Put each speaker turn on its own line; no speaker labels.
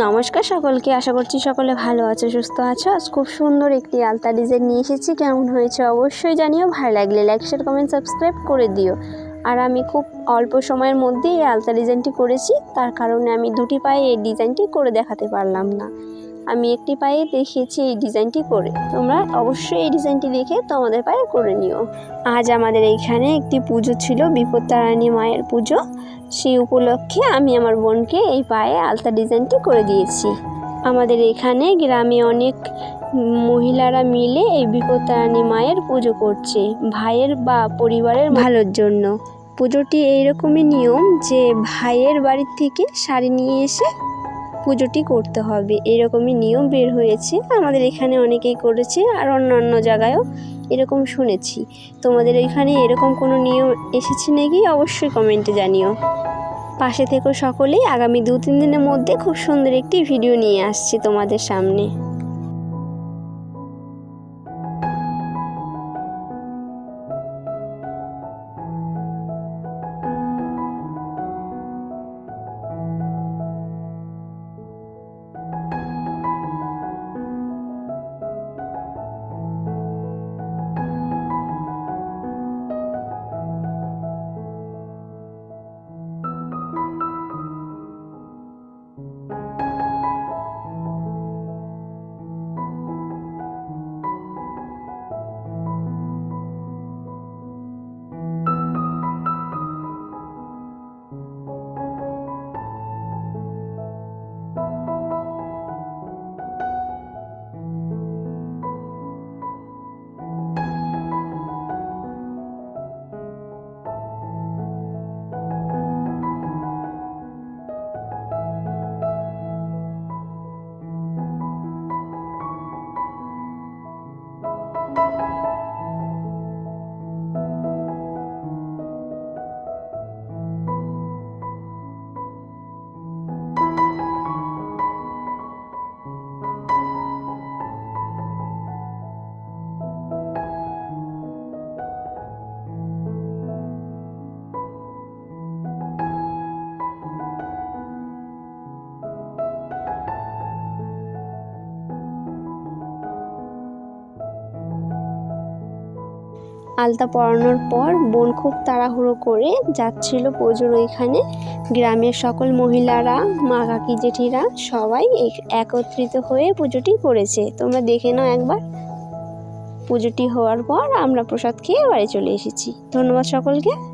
নমস্কার সকলকে, আশা করছি সকলে ভালো আছো, সুস্থ আছো। আজ খুব সুন্দর একটি আলতা ডিজাইন নিয়ে এসেছি। কেমন হয়েছে অবশ্যই জানিও। ভালো লাগলে লাইক শেয়ার কমেন্ট সাবস্ক্রাইব করে দিও। আর আমি খুব অল্প সময়ের মধ্যেই এই আলতা ডিজাইনটি করেছি। তার কারণে আমি দুটি পায়ে এই ডিজাইনটি করে দেখাতে পারলাম না। আমি একটি পায়ে দেখিয়েছি এই ডিজাইনটি করে। তোমরা অবশ্যই এই ডিজাইনটি দেখে তোমাদের পায়ে করে নিও। আজ আমাদের এইখানে একটি পুজো ছিল বিপত্তারানী মায়ের পুজো। সেই উপলক্ষে আমি আমার বোনকে এই পায়ে আলতা ডিজাইনটি করে দিয়েছি। আমাদের এখানে গ্রামে অনেক মহিলারা মিলে এই বিপত্তারানী মায়ের পুজো করছে, ভাইয়ের বা পরিবারের ভালোর জন্য। পুজোটি এইরকমই নিয়ম যে ভাইয়ের বাড়ির থেকে শাড়ি নিয়ে এসে পুজোটি করতে হবে। এরকমই নিয়ম বের হয়েছে। আমাদের এখানে অনেকেই করেছে আর অন্যান্য জায়গায়ও এরকম শুনেছি। তোমাদের এখানে এরকম কোনো নিয়ম এসেছে নাকি? অবশ্যই কমেন্টে জানিও। পাশে থেকো সকলেই। আগামী দু তিন দিনের মধ্যে খুব সুন্দর একটি ভিডিও নিয়ে আসছি তোমাদের সামনে। আলতা পরানোর পর বোন খুব তাড়াহুড়ো করে যাচ্ছিল পুজোর ওইখানে। গ্রামের সকল মহিলারা, মা কাকি জেঠিরা সবাই একত্রিত হয়ে পুজোটি করেছে। তোমরা দেখে নাও একবার। পুজোটি হওয়ার পর আমরা প্রসাদ খেয়ে বাড়ি চলে এসেছি। ধন্যবাদ সকলকে।